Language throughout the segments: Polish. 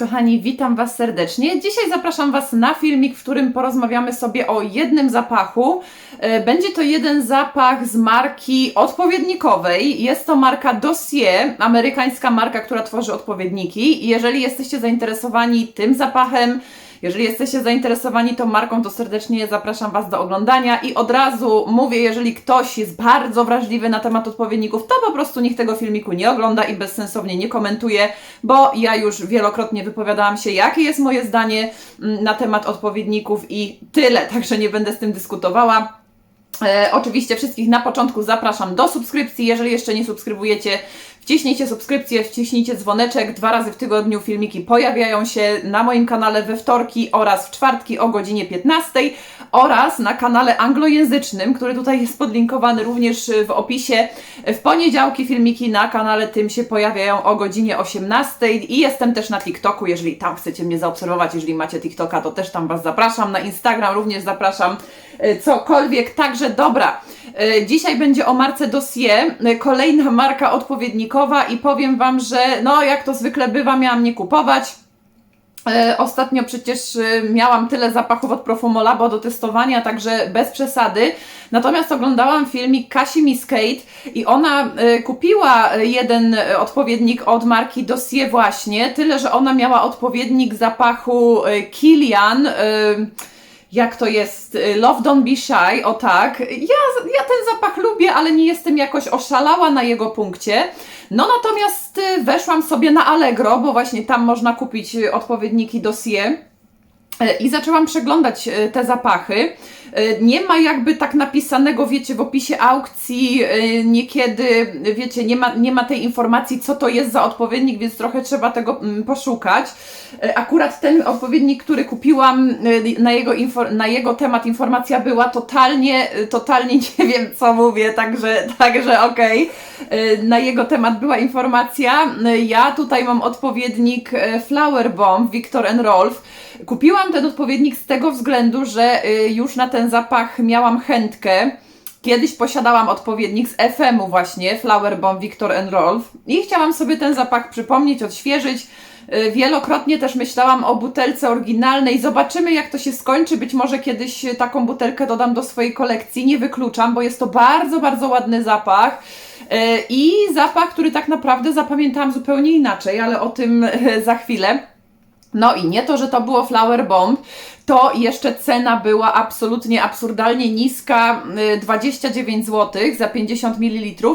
kochani, witam Was serdecznie. Dzisiaj zapraszam Was na filmik, w którym porozmawiamy sobie o jednym zapachu. E, Będzie to jeden zapach z marki odpowiednikowej. Jest to marka Dossier, amerykańska marka, która tworzy odpowiedniki. Jeżeli jesteście zainteresowani tym zapachem, jeżeli jesteście zainteresowani tą marką, to serdecznie zapraszam Was do oglądania i od razu mówię, jeżeli ktoś jest bardzo wrażliwy na temat odpowiedników, to po prostu niech tego filmiku nie ogląda i bezsensownie nie komentuje, bo ja już wielokrotnie wypowiadałam się, jakie jest moje zdanie mm, na temat odpowiedników i tyle, także nie będę z tym dyskutowała. E, oczywiście wszystkich na początku zapraszam do subskrypcji. Jeżeli jeszcze nie subskrybujecie, wciśnijcie subskrypcję, wciśnijcie dzwoneczek. Dwa razy w tygodniu filmiki pojawiają się na moim kanale we wtorki oraz w czwartki o godzinie 15 oraz na kanale anglojęzycznym, który tutaj jest podlinkowany również w opisie. W poniedziałki filmiki na kanale tym się pojawiają o godzinie 18 i jestem też na TikToku, jeżeli tam chcecie mnie zaobserwować, jeżeli macie TikToka, to też tam Was zapraszam. Na Instagram również zapraszam cokolwiek. Także dobra, e, dzisiaj będzie o marce Dossier, e, kolejna marka odpowiednikowa i powiem Wam, że no jak to zwykle bywa, miałam nie kupować. E, Ostatnio przecież e, miałam tyle zapachów od Profumolabo do testowania, także bez przesady. Natomiast oglądałam filmik Kasi Miskate i ona e, kupiła e, jeden e, odpowiednik od marki Dossier właśnie, tyle że ona miała odpowiednik zapachu e, Kilian. e, jak to jest? y, Love Don't Be Shy, o tak. Ja, ja ten zapach lubię, ale nie jestem jakoś oszalała na jego punkcie. No natomiast y, weszłam sobie na Allegro, bo właśnie tam można kupić y, odpowiedniki dossier. E, I zaczęłam przeglądać e, te zapachy. E, Nie ma jakby tak napisanego, wiecie, w opisie aukcji, niekiedy, wiecie, nie ma, nie ma tej informacji, co to jest za odpowiednik, więc trochę trzeba tego mm, poszukać. Akurat ten odpowiednik, który kupiłam, na jego, na jego temat informacja była totalnie, totalnie nie wiem, co mówię, także, także okej. E, Na jego temat była informacja. Ja tutaj mam odpowiednik Flower Bomb Victor and Rolf. Kupiłam ten odpowiednik z tego względu, że y, już na ten zapach miałam chętkę. Kiedyś posiadałam odpowiednik z FM-u właśnie, Flower Bomb Victor Rolf i chciałam sobie ten zapach przypomnieć, odświeżyć. Y, Wielokrotnie też myślałam o butelce oryginalnej. Zobaczymy, jak to się skończy. Być może kiedyś y, taką butelkę dodam do swojej kolekcji. Nie wykluczam, bo jest to bardzo, bardzo ładny zapach. I zapach, który tak naprawdę zapamiętałam zupełnie inaczej, ale o tym za chwilę. No i nie to, że to było Flower Bomb, to jeszcze cena była absolutnie absurdalnie niska, y, 29 zł za 50 ml.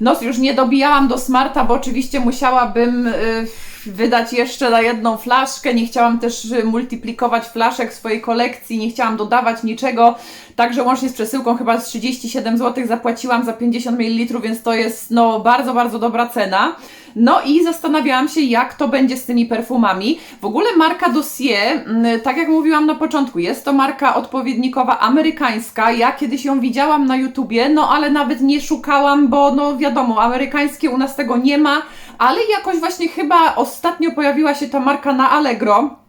No już nie dobijałam do Smarta, bo oczywiście musiałabym y, wydać jeszcze na jedną flaszkę, nie chciałam też y, multiplikować flaszek swojej kolekcji, nie chciałam dodawać niczego, także łącznie z przesyłką chyba z 37 zł zapłaciłam za 50 ml, więc to jest no bardzo, bardzo dobra cena. No i zastanawiałam się, jak to będzie z tymi perfumami. W ogóle marka Dossier, mm, tak jak mówiłam na początku, jest to marka odpowiednikowa amerykańska. Ja kiedyś ją widziałam na YouTubie, no ale nawet nie szukałam, bo no wiadomo, amerykańskie u nas tego nie ma, ale jakoś właśnie chyba ostatnio pojawiła się ta marka na Allegro.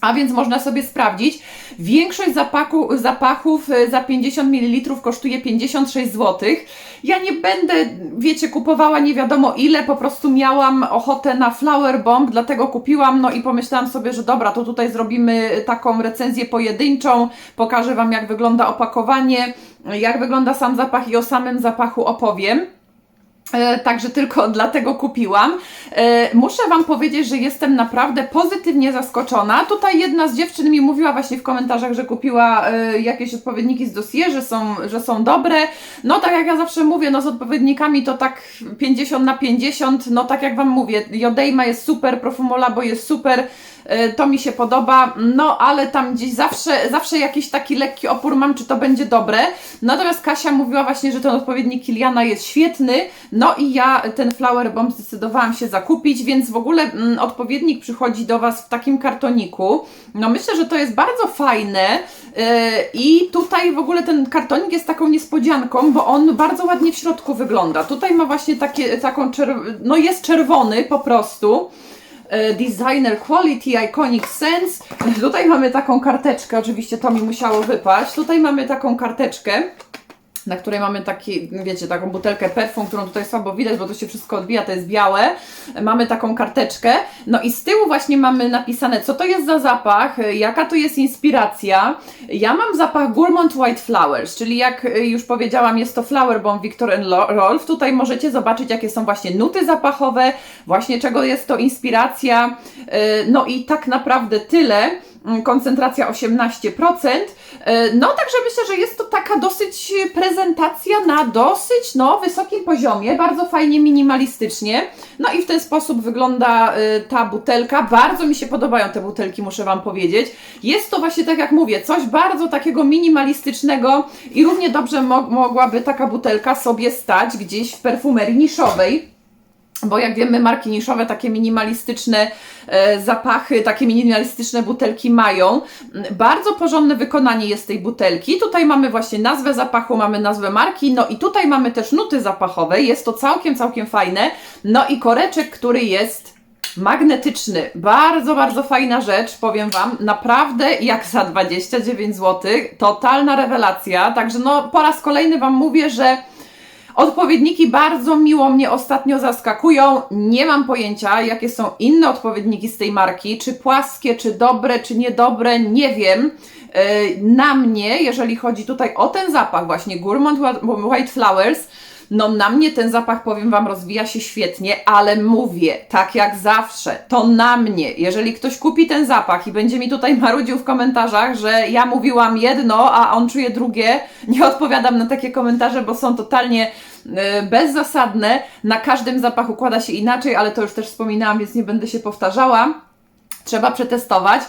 A więc można sobie sprawdzić. Większość zapaku, zapachów y, za 50 ml kosztuje 56 zł. Ja nie będę, wiecie, kupowała nie wiadomo ile, po prostu miałam ochotę na Flower Bomb, dlatego kupiłam, no i pomyślałam sobie, że dobra, to tutaj zrobimy taką recenzję pojedynczą, pokażę Wam jak wygląda opakowanie, jak wygląda sam zapach i o samym zapachu opowiem. E, Także tylko dlatego kupiłam. E, Muszę Wam powiedzieć, że jestem naprawdę pozytywnie zaskoczona. Tutaj jedna z dziewczyn mi mówiła właśnie w komentarzach, że kupiła e, jakieś odpowiedniki z dossier, że są, że są dobre. No tak jak ja zawsze mówię, no z odpowiednikami to tak 50 na 50. No tak jak Wam mówię, Jodejma jest super, Profumolabo jest super. E, To mi się podoba, no ale tam gdzieś zawsze, zawsze jakiś taki lekki opór mam, czy to będzie dobre. Natomiast Kasia mówiła właśnie, że ten odpowiednik Kiliana jest świetny, no i ja ten Flower Bomb zdecydowałam się zakupić, więc w ogóle mm, odpowiednik przychodzi do Was w takim kartoniku. No myślę, że to jest bardzo fajne yy, i tutaj w ogóle ten kartonik jest taką niespodzianką, bo on bardzo ładnie w środku wygląda. Tutaj ma właśnie takie, taką, no jest czerwony po prostu. E, Designer Quality Iconic Sense. Tutaj mamy taką karteczkę, oczywiście to mi musiało wypaść. Tutaj mamy taką karteczkę. Na której mamy taki, wiecie, taką butelkę perfum, którą tutaj słabo widać, bo to się wszystko odbija, to jest białe. Mamy taką karteczkę. No i z tyłu właśnie mamy napisane, co to jest za zapach, jaka to jest inspiracja. Ja mam zapach Gourmand White Flowers, czyli jak już powiedziałam, jest to Flower Bomb Victor Rolf. Tutaj możecie zobaczyć, jakie są właśnie nuty zapachowe, właśnie czego jest to inspiracja. No i tak naprawdę tyle. Mm, koncentracja 18%. E, no, także myślę, że jest to taka dosyć prezentacja na dosyć no, wysokim poziomie, bardzo fajnie minimalistycznie. No i w ten sposób wygląda e, ta butelka. Bardzo mi się podobają te butelki, muszę Wam powiedzieć. Jest to właśnie, tak jak mówię, coś bardzo takiego minimalistycznego i równie dobrze mo mogłaby taka butelka sobie stać gdzieś w perfumerii niszowej bo jak wiemy, marki niszowe takie minimalistyczne e, zapachy, takie minimalistyczne butelki mają. Bardzo porządne wykonanie jest tej butelki. Tutaj mamy właśnie nazwę zapachu, mamy nazwę marki, no i tutaj mamy też nuty zapachowe. Jest to całkiem, całkiem fajne. No i koreczek, który jest magnetyczny. Bardzo, bardzo fajna rzecz, powiem Wam. Naprawdę jak za 29 zł. Totalna rewelacja. Także no po raz kolejny Wam mówię, że Odpowiedniki bardzo miło mnie ostatnio zaskakują. Nie mam pojęcia, jakie są inne odpowiedniki z tej marki. Czy płaskie, czy dobre, czy niedobre, nie wiem. E, na mnie, jeżeli chodzi tutaj o ten zapach, właśnie Gourmand White Flowers, no na mnie ten zapach, powiem Wam, rozwija się świetnie, ale mówię, tak jak zawsze, to na mnie. Jeżeli ktoś kupi ten zapach i będzie mi tutaj marudził w komentarzach, że ja mówiłam jedno, a on czuje drugie, nie odpowiadam na takie komentarze, bo są totalnie e, bezzasadne. Na każdym zapachu układa się inaczej, ale to już też wspominałam, więc nie będę się powtarzała. Trzeba przetestować.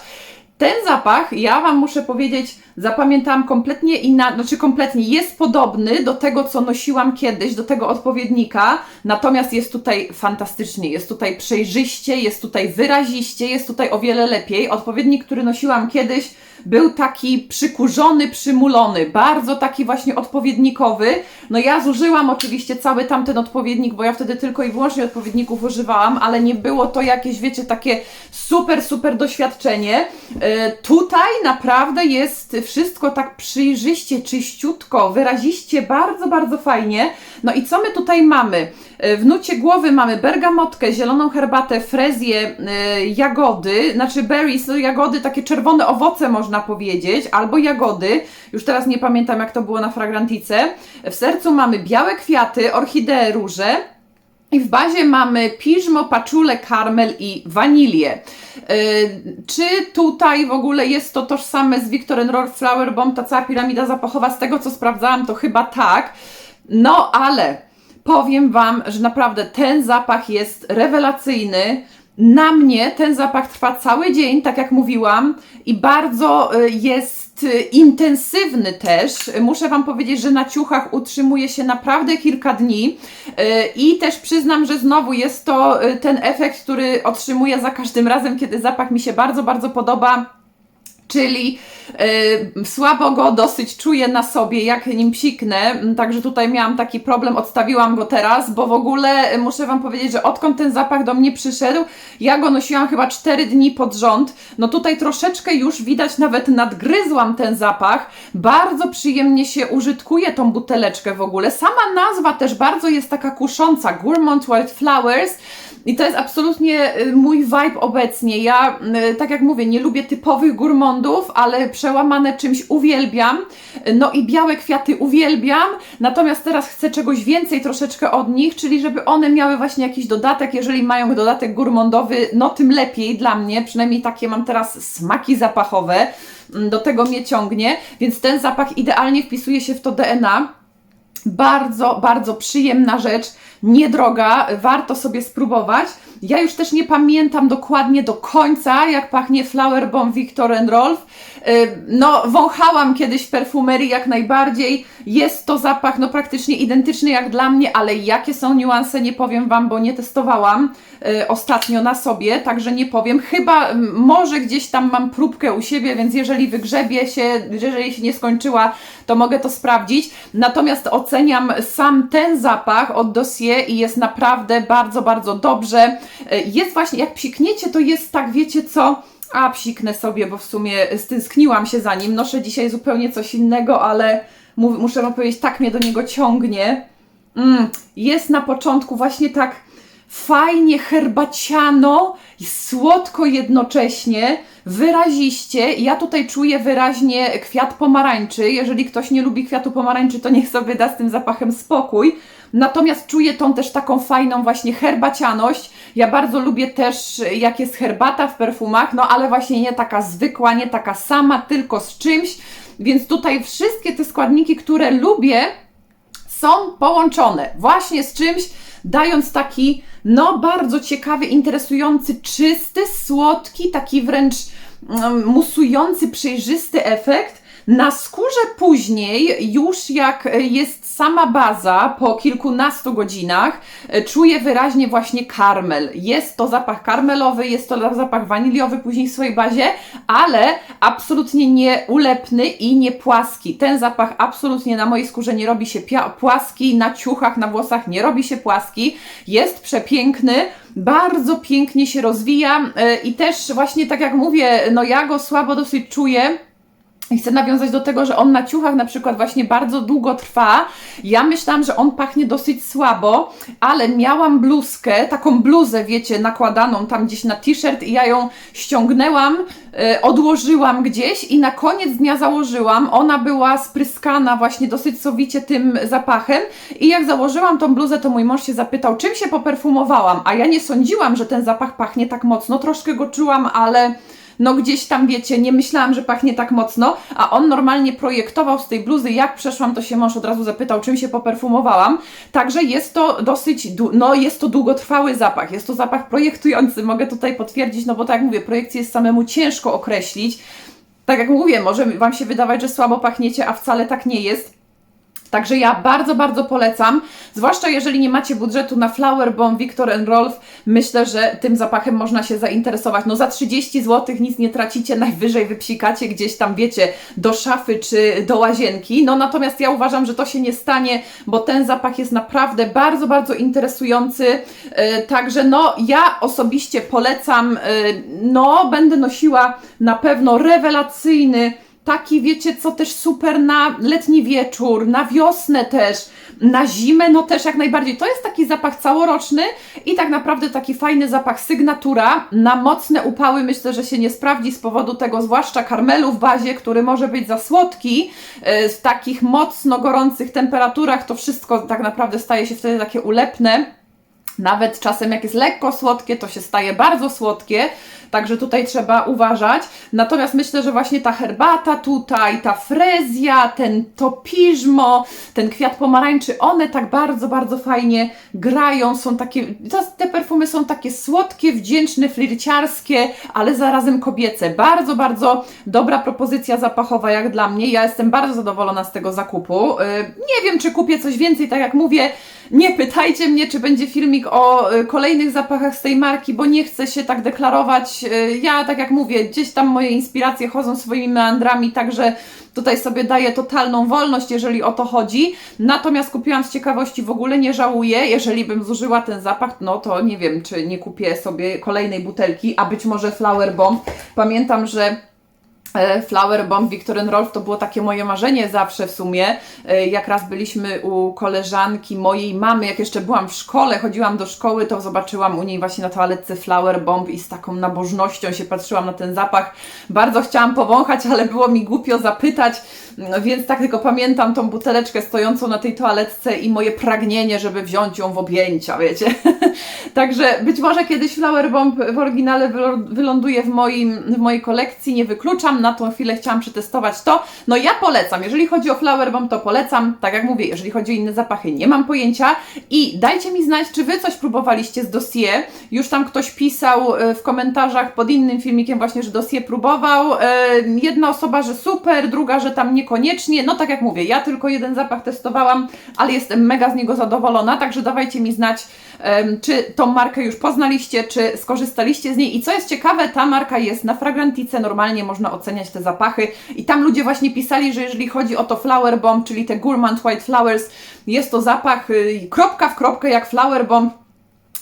Ten zapach, ja Wam muszę powiedzieć, zapamiętałam kompletnie inaczej, znaczy kompletnie jest podobny do tego, co nosiłam kiedyś, do tego odpowiednika, natomiast jest tutaj fantastycznie, jest tutaj przejrzyście, jest tutaj wyraziście, jest tutaj o wiele lepiej. Odpowiednik, który nosiłam kiedyś, był taki przykurzony, przymulony, bardzo taki właśnie odpowiednikowy. No ja zużyłam oczywiście cały tamten odpowiednik, bo ja wtedy tylko i wyłącznie odpowiedników używałam, ale nie było to jakieś, wiecie, takie super, super doświadczenie. Yy, tutaj naprawdę jest wszystko tak przyjrzyście, czyściutko, wyraziście, bardzo, bardzo fajnie. No i co my tutaj mamy? E, w nucie głowy mamy bergamotkę, zieloną herbatę, frezję, yy, jagody, znaczy berries, no jagody, takie czerwone owoce można powiedzieć, albo jagody. Już teraz nie pamiętam jak to było na fragrantice. W sercu mamy białe kwiaty, orchideę, róże. I w bazie mamy piżmo, paczule, karmel i wanilię. Yy, czy tutaj w ogóle jest to tożsame z Victor Rolf Flower Bomb, ta cała piramida zapachowa? Z tego co sprawdzałam, to chyba tak. No ale powiem Wam, że naprawdę ten zapach jest rewelacyjny. Na mnie ten zapach trwa cały dzień, tak jak mówiłam, i bardzo y, jest y, intensywny też. Muszę Wam powiedzieć, że na ciuchach utrzymuje się naprawdę kilka dni y, i też przyznam, że znowu jest to ten efekt, który otrzymuję za każdym razem, kiedy zapach mi się bardzo, bardzo podoba czyli y, słabo go dosyć czuję na sobie, jak nim psiknę, także tutaj miałam taki problem, odstawiłam go teraz, bo w ogóle muszę Wam powiedzieć, że odkąd ten zapach do mnie przyszedł, ja go nosiłam chyba 4 dni pod rząd, no tutaj troszeczkę już widać, nawet nadgryzłam ten zapach, bardzo przyjemnie się użytkuje tą buteleczkę w ogóle, sama nazwa też bardzo jest taka kusząca, Gourmand Wild Flowers, i to jest absolutnie y, mój vibe obecnie. Ja, y, tak jak mówię, nie lubię typowych gourmandów, ale przełamane czymś uwielbiam. No i białe kwiaty uwielbiam, natomiast teraz chcę czegoś więcej troszeczkę od nich, czyli żeby one miały właśnie jakiś dodatek. Jeżeli mają dodatek gourmandowy, no tym lepiej dla mnie. Przynajmniej takie mam teraz smaki zapachowe. Mm, do tego mnie ciągnie, więc ten zapach idealnie wpisuje się w to DNA. Bardzo, bardzo przyjemna rzecz, niedroga, warto sobie spróbować. Ja już też nie pamiętam dokładnie do końca, jak pachnie Flower Bomb Victor Rolf. Y, no, wąchałam kiedyś perfumerii jak najbardziej. Jest to zapach no praktycznie identyczny jak dla mnie, ale jakie są niuanse nie powiem Wam, bo nie testowałam y, ostatnio na sobie, także nie powiem. Chyba może gdzieś tam mam próbkę u siebie, więc jeżeli wygrzebie się, jeżeli się nie skończyła, to mogę to sprawdzić. Natomiast oceniam sam ten zapach od dossier i jest naprawdę bardzo, bardzo dobrze. Y, jest właśnie, jak psikniecie, to jest tak, wiecie co, A, psiknę sobie, bo w sumie stęskniłam się za nim. Noszę dzisiaj zupełnie coś innego, ale muszę wam powiedzieć, tak mnie do niego ciągnie. Mm, jest na początku właśnie tak fajnie herbaciano słodko jednocześnie, wyraziście. Ja tutaj czuję wyraźnie kwiat pomarańczy. Jeżeli ktoś nie lubi kwiatu pomarańczy, to niech sobie da z tym zapachem spokój. Natomiast czuję tą też taką fajną właśnie herbacianość. Ja bardzo lubię też, jak jest herbata w perfumach, no ale właśnie nie taka zwykła, nie taka sama, tylko z czymś. Więc tutaj wszystkie te składniki, które lubię, są połączone właśnie z czymś, dając taki, no bardzo ciekawy, interesujący, czysty, słodki, taki wręcz mm, musujący, przejrzysty efekt. Na skórze później, już jak jest sama baza po kilkunastu godzinach, czuję wyraźnie właśnie karmel. Jest to zapach karmelowy, jest to zapach waniliowy później w swojej bazie, ale absolutnie nie ulepny i nie płaski. Ten zapach absolutnie na mojej skórze nie robi się płaski, na ciuchach, na włosach nie robi się płaski. Jest przepiękny bardzo pięknie się rozwija e, i też właśnie tak jak mówię, no ja go słabo dosyć czuję, i chcę nawiązać do tego, że on na ciuchach na przykład właśnie bardzo długo trwa. Ja myślałam, że on pachnie dosyć słabo, ale miałam bluzkę, taką bluzę, wiecie, nakładaną tam gdzieś na t-shirt i ja ją ściągnęłam, yy, odłożyłam gdzieś i na koniec dnia założyłam. Ona była spryskana właśnie dosyć sowicie tym zapachem i jak założyłam tą bluzę, to mój mąż się zapytał, czym się poperfumowałam, a ja nie sądziłam, że ten zapach pachnie tak mocno. Troszkę go czułam, ale no gdzieś tam wiecie, nie myślałam, że pachnie tak mocno, a on normalnie projektował z tej bluzy, jak przeszłam, to się mąż od razu zapytał, czym się poperfumowałam. Także jest to dosyć, no jest to długotrwały zapach, jest to zapach projektujący, mogę tutaj potwierdzić, no bo tak jak mówię, projekcję jest samemu ciężko określić. Tak jak mówię, może Wam się wydawać, że słabo pachniecie, a wcale tak nie jest. Także ja bardzo, bardzo polecam, zwłaszcza jeżeli nie macie budżetu na Flower Bomb Victor Rolf, myślę, że tym zapachem można się zainteresować. No za 30 zł nic nie tracicie, najwyżej wypsikacie gdzieś tam, wiecie, do szafy czy do łazienki. No natomiast ja uważam, że to się nie stanie, bo ten zapach jest naprawdę bardzo, bardzo interesujący. Yy, także no ja osobiście polecam, yy, no będę nosiła na pewno rewelacyjny taki, wiecie co, też super na letni wieczór, na wiosnę też, na zimę, no też jak najbardziej. To jest taki zapach całoroczny i tak naprawdę taki fajny zapach sygnatura. Na mocne upały myślę, że się nie sprawdzi z powodu tego, zwłaszcza karmelu w bazie, który może być za słodki. E, w takich mocno gorących temperaturach to wszystko tak naprawdę staje się wtedy takie ulepne. Nawet czasem jak jest lekko słodkie, to się staje bardzo słodkie. Także tutaj trzeba uważać. Natomiast myślę, że właśnie ta herbata tutaj, ta frezja, ten topiżmo, ten kwiat pomarańczy, one tak bardzo, bardzo fajnie grają. Są takie, te perfumy są takie słodkie, wdzięczne, flirciarskie, ale zarazem kobiece. Bardzo, bardzo dobra propozycja zapachowa jak dla mnie. Ja jestem bardzo zadowolona z tego zakupu. Y, nie wiem, czy kupię coś więcej, tak jak mówię, nie pytajcie mnie, czy będzie filmik o y, kolejnych zapachach z tej marki, bo nie chcę się tak deklarować Y, ja, tak jak mówię, gdzieś tam moje inspiracje chodzą swoimi meandrami, także tutaj sobie daję totalną wolność, jeżeli o to chodzi. Natomiast kupiłam z ciekawości, w ogóle nie żałuję. Jeżeli bym zużyła ten zapach, no to nie wiem, czy nie kupię sobie kolejnej butelki, a być może Flower Bomb. Pamiętam, że E, Flower Bomb Victor Rolf to było takie moje marzenie zawsze w sumie. E, jak raz byliśmy u koleżanki mojej mamy, jak jeszcze byłam w szkole, chodziłam do szkoły, to zobaczyłam u niej właśnie na toaletce Flower Bomb i z taką nabożnością się patrzyłam na ten zapach. Bardzo chciałam powąchać, ale było mi głupio zapytać, no więc tak tylko pamiętam tą buteleczkę stojącą na tej toaletce i moje pragnienie, żeby wziąć ją w objęcia, wiecie. Także być może kiedyś Flower Bomb w oryginale wyląduje w, moim, w mojej kolekcji, nie wykluczam. Na tą chwilę chciałam przetestować to. No ja polecam, jeżeli chodzi o Flower Bomb, to polecam. Tak jak mówię, jeżeli chodzi o inne zapachy, nie mam pojęcia. I dajcie mi znać, czy Wy coś próbowaliście z dossier. Już tam ktoś pisał e, w komentarzach pod innym filmikiem właśnie, że dossier próbował. E, jedna osoba, że super, druga, że tam niekoniecznie. No tak jak mówię, ja tylko jeden zapach testowałam, ale jestem mega z niego zadowolona, także dawajcie mi znać, czy tą markę już poznaliście, czy skorzystaliście z niej. I co jest ciekawe, ta marka jest na Fragrantice, normalnie można oceniać te zapachy. I tam ludzie właśnie pisali, że jeżeli chodzi o to Flower Bomb, czyli te Gourmand White Flowers, jest to zapach y, kropka w kropkę jak Flower Bomb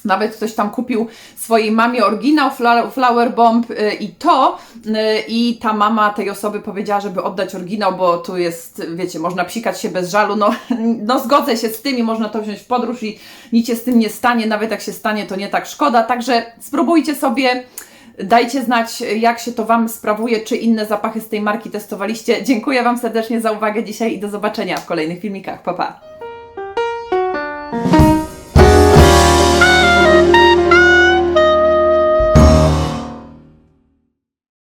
Nawet ktoś tam kupił swojej mamie oryginał Flower Bomb y, i to y, i ta mama tej osoby powiedziała, żeby oddać oryginał, bo tu jest, wiecie, można psikać się bez żalu. No, no zgodzę się z tym i można to wziąć w podróż i nic się z tym nie stanie. Nawet jak się stanie, to nie tak szkoda. Także spróbujcie sobie. Dajcie znać, jak się to Wam sprawuje, czy inne zapachy z tej marki testowaliście. Dziękuję Wam serdecznie za uwagę dzisiaj i do zobaczenia w kolejnych filmikach. Pa, pa!